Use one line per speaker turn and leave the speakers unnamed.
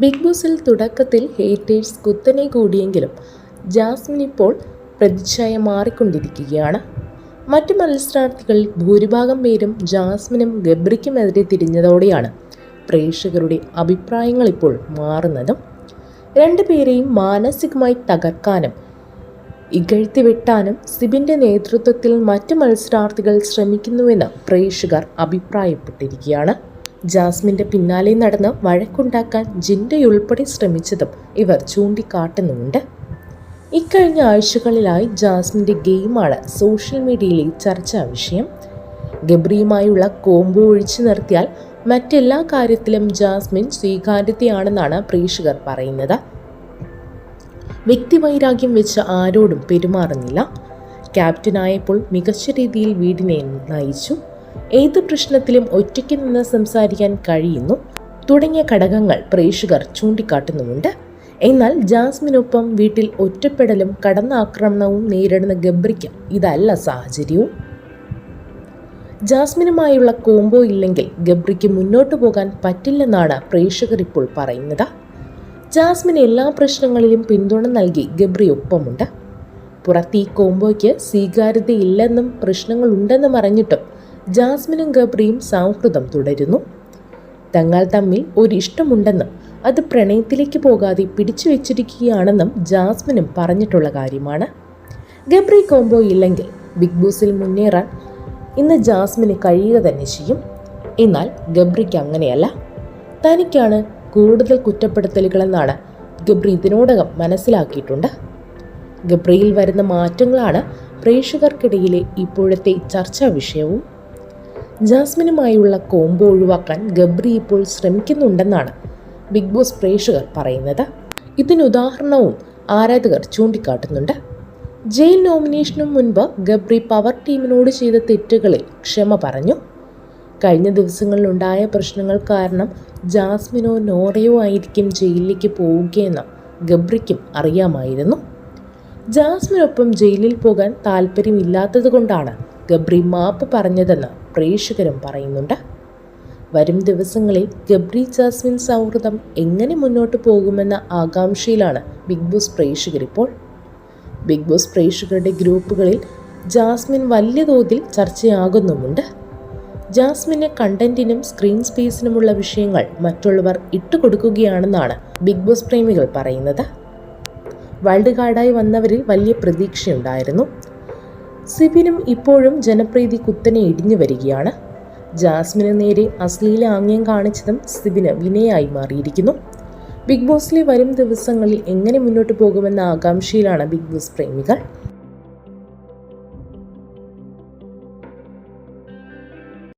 Big ബോസിൽ തുടക്കത്തിൽ haters കുത്തനെ കൂടിയെങ്കിലും ജാസ്മിൻ ഇപ്പോൾ പ്രതിച്ഛായ മാറിക്കൊണ്ടിരിക്കുകയാണ്. മറ്റ് മത്സരാർത്ഥികളിൽ ഭൂരിഭാഗം പേരും ജാസ്മിനും ഗബ്രിക്കുമെതിരെ തിരിഞ്ഞതോടെയാണ് പ്രേക്ഷകരുടെ അഭിപ്രായങ്ങൾ ഇപ്പോൾ മാറുന്നതും. രണ്ടുപേരെയും മാനസികമായി തകർക്കാനും ഇകഴ്ത്തി വെട്ടാനും സിബിന്റെ നേതൃത്വത്തിൽ മറ്റ് മത്സരാർത്ഥികൾ ശ്രമിക്കുന്നുവെന്ന് പ്രേക്ഷകർ അഭിപ്രായപ്പെട്ടിരിക്കുകയാണ്. ജാസ്മിന്റെ പിന്നാലെ നടന്ന് വഴക്കുണ്ടാക്കാൻ ജിൻഡയുൾപ്പെടെ ശ്രമിച്ചതും ഇവർ ചൂണ്ടിക്കാട്ടുന്നുമുണ്ട്. ഇക്കഴിഞ്ഞ ആഴ്ചകളിലായി ജാസ്മിന്റെ ഗെയിമാണ് സോഷ്യൽ മീഡിയയിലെ ചർച്ചാ വിഷയം. ഗബ്രിയുമായുള്ള കോംബോ ഒഴിച്ചു നിർത്തിയാൽ മറ്റെല്ലാ കാര്യത്തിലും ജാസ്മിൻ സ്വീകാര്യതയാണെന്നാണ് പ്രേക്ഷകർ പറയുന്നത്. വ്യക്തിവൈരാഗ്യം വെച്ച് ആരോടും പെരുമാറുന്നില്ല. ക്യാപ്റ്റനായപ്പോൾ മികച്ച രീതിയിൽ വീടിനെ നയിച്ചു. ഏത് പ്രശ്നത്തിലും ഒറ്റയ്ക്ക് നിന്ന് സംസാരിക്കാൻ കഴിയുന്നു തുടങ്ങിയ ഘടകങ്ങൾ പ്രേക്ഷകർ ചൂണ്ടിക്കാട്ടുന്നുമുണ്ട്. എന്നാൽ ജാസ്മിനൊപ്പം വീട്ടിൽ ഒറ്റപ്പെടലും കടന്നാക്രമണവും നേരിടുന്ന ഗബ്രിക്ക് ഇതല്ല സാഹചര്യവും. ജാസ്മിനുമായുള്ള കോംബോ ഇല്ലെങ്കിൽ ഗബ്രിക്ക് മുന്നോട്ടു പോകാൻ പറ്റില്ലെന്നാണ് പ്രേക്ഷകർ ഇപ്പോൾ പറയുന്നത്. ജാസ്മിൻ എല്ലാ പ്രശ്നങ്ങളിലും പിന്തുണ നൽകി ഗബ്രി ഒപ്പമുണ്ട് പുറത്ത് ഈ കോംബോയ്ക്ക് സ്വീകാര്യതയില്ലെന്നും പ്രശ്നങ്ങളുണ്ടെന്നും അറിഞ്ഞിട്ടും ജാസ്മിനും ഗബ്രിയും സൗഹൃദം തുടരുന്നു. തങ്ങൾ തമ്മിൽ ഒരിഷ്ടമുണ്ടെന്നും അത് പ്രണയത്തിലേക്ക് പോകാതെ പിടിച്ചു വെച്ചിരിക്കുകയാണെന്നും ജാസ്മിനും പറഞ്ഞിട്ടുള്ള കാര്യമാണ്. ഗബ്രി കോംബോ ഇല്ലെങ്കിൽ ബിഗ് ബോസിൽ മുന്നേറാൻ ഇന്ന് ജാസ്മിന് കഴിയുക തന്നെ ചെയ്യും. എന്നാൽ ഗബ്രിക്ക് അങ്ങനെയല്ല. തനിക്കാണ് കൂടുതൽ കുറ്റപ്പെടുത്തലുകളെന്നാണ് ഗബ്രി ഇതിനോടകം മനസ്സിലാക്കിയിട്ടുണ്ട്. ഗബ്രിയിൽ വരുന്ന മാറ്റങ്ങളാണ് പ്രേക്ഷകർക്കിടയിലെ ഇപ്പോഴത്തെ ചർച്ചാ വിഷയവും. ജാസ്മിനുമായുള്ള കോംബോ ഒഴിവാക്കാൻ ഗബ്രി ഇപ്പോൾ ശ്രമിക്കുന്നുണ്ടെന്നാണ് ബിഗ് ബോസ് പ്രേക്ഷകർ പറയുന്നത്. ഇതിനുദാഹരണവും ആരാധകർ ചൂണ്ടിക്കാട്ടുന്നുണ്ട്. ജയിൽ നോമിനേഷനു മുൻപ് ഗബ്രി പവർ ടീമിനോട് ചെയ്ത തെറ്റുകളിൽ ക്ഷമ പറഞ്ഞു. കഴിഞ്ഞ ദിവസങ്ങളിലുണ്ടായ പ്രശ്നങ്ങൾ കാരണം ജാസ്മിനോ നോറയോ ആയിരിക്കും ജയിലിലേക്ക് പോവുകയെന്ന് ഗബ്രിക്കും അറിയാമായിരുന്നു. ജാസ്മിനൊപ്പം ജയിലിൽ പോകാൻ താല്പര്യമില്ലാത്തതുകൊണ്ടാണ് ഗബ്രി മാപ്പ് പറഞ്ഞതെന്ന് പ്രേക്ഷകരും പറയുന്നുണ്ട്. വരും ദിവസങ്ങളിൽ ഗബ്രി ജാസ്മിൻ സൗഹൃദം എങ്ങനെ മുന്നോട്ട് പോകുമെന്ന ആകാംക്ഷയിലാണ് ബിഗ് ബോസ് പ്രേക്ഷകരിപ്പോൾ. ബിഗ് ബോസ് പ്രേക്ഷകരുടെ ഗ്രൂപ്പുകളിൽ ജാസ്മിൻ വലിയ തോതിൽ ചർച്ചയാകുന്നുമുണ്ട്. ജാസ്മിന് കണ്ടന്റിനും സ്ക്രീൻ സ്പേസിനുമുള്ള വിഷയങ്ങൾ മറ്റുള്ളവർ ഇട്ടുകൊടുക്കുകയാണെന്നാണ് ബിഗ് ബോസ് പ്രേമികൾ പറയുന്നത്. വൈൽഡ് കാർഡായി വന്നവരിൽ വലിയ പ്രതീക്ഷയുണ്ടായിരുന്നു. സിബിനും ഇപ്പോഴും ജനപ്രീതി കുത്തനെ ഇടിഞ്ഞു വരികയാണ്. ജാസ്മിന് നേരെ അശ്ലീല ആംഗ്യം കാണിച്ചതും സിബിന് വിനയായി മാറിയിരിക്കുന്നു. ബിഗ് ബോസിലെ വരും ദിവസങ്ങളിൽ എങ്ങനെ മുന്നോട്ട് പോകുമെന്ന ആകാംക്ഷയിലാണ് ബിഗ് ബോസ് പ്രേമികൾ.